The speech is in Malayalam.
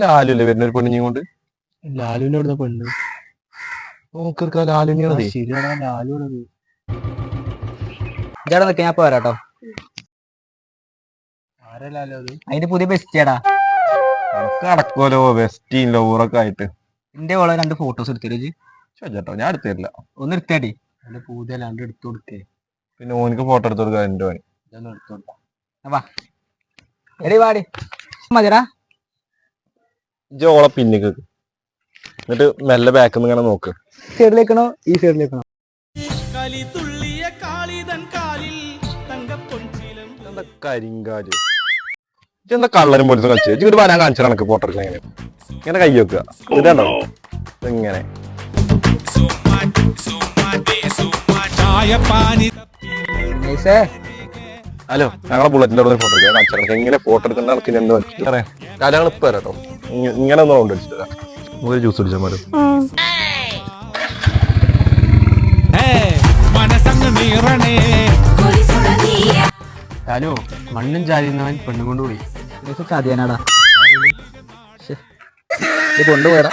ലാലുല്ലേ വരുന്ന ഒരു പെണ്ണിനെയും കൊണ്ട്? ലാലുവിന്റെ അവിടുന്ന് പെണ്ണ്. നോക്കിർക്ക ലാലുവിനെ ശരിയാണ് ലാലു ഇജാടെ നിൽക്കാൻ ഞാൻ പോരാട്ടോ. ആരാ ലാലു അത്? അതിന്റെ പുതിയ ബെസ്റ്റിയാടാ. നടക്കുമല്ലോ വെസ്റ്റീൻ ലോറൊക്കെ ആയിട്ട്. എന്റെ ഓളെ രണ്ട് ഫോട്ടോസ് എടുത്തിരു ചോദിച്ചോ ഞാൻ എടുത്തില്ല ഒന്ന് എടുത്തേടി. എന്റെ പൂജ അല്ലാണ്ട് എടുത്തു കൊടുക്കേ. പിന്നെ ഓനിക്ക് ഫോട്ടോ എടുത്തു കൊടുക്കാൻ എന്റെ പണി. ഇതൊന്നും എടുത്തു കൊടുക്കാം. വാടി. മതിടാ ഇജ്ജ് ഓളെ പിന്നിക്ക് നിക്ക്. എന്നിട്ട് മെല്ലെ ബാക്കിൽ നിന്ന് ഇങ്ങനെ നോക്ക്. സൈഡിലേക്കണോ? ഈ സൈഡിലേക്കണോ? എന്താ കരിങ്കാൽ? എന്താ കള്ളരും പോലീസും കളിച്ചു? ഇജ്ജ് വരാൻ കാണിച്ചു കണക്ക് ഫോട്ടോ എടുക്കാൻ എങ്ങനെ? ഇങ്ങനെ കൈ വെക്കുക ഇതാണോ ഇങ്ങനെ. ഹലോ ഞങ്ങളെ ബുള്ളറ്റിന്റെ അവിടെ ഫോട്ടോ എടുക്കാൻ കാണിച്ചു എങ്ങനെ ഫോട്ടോ എടുക്കുന്ന കണക്ക് ഞാൻ എന്താ പറയാം ഞങ്ങൾ ഇപ്പൊ കേട്ടോ ഇങ്ങനെ ഒന്നും ഉണ്ട് അടിച്ചിട്ട് വരാം. ഒരു ജ്യൂസ് കുടിച്ചാൽ മതി. ഹലോ മണ്ണും ചാരിന്നവൻ പെണ്ണും കൊണ്ട് പോയി ചതിയാനാടാ ഇത് കൊണ്ടുപോയടാ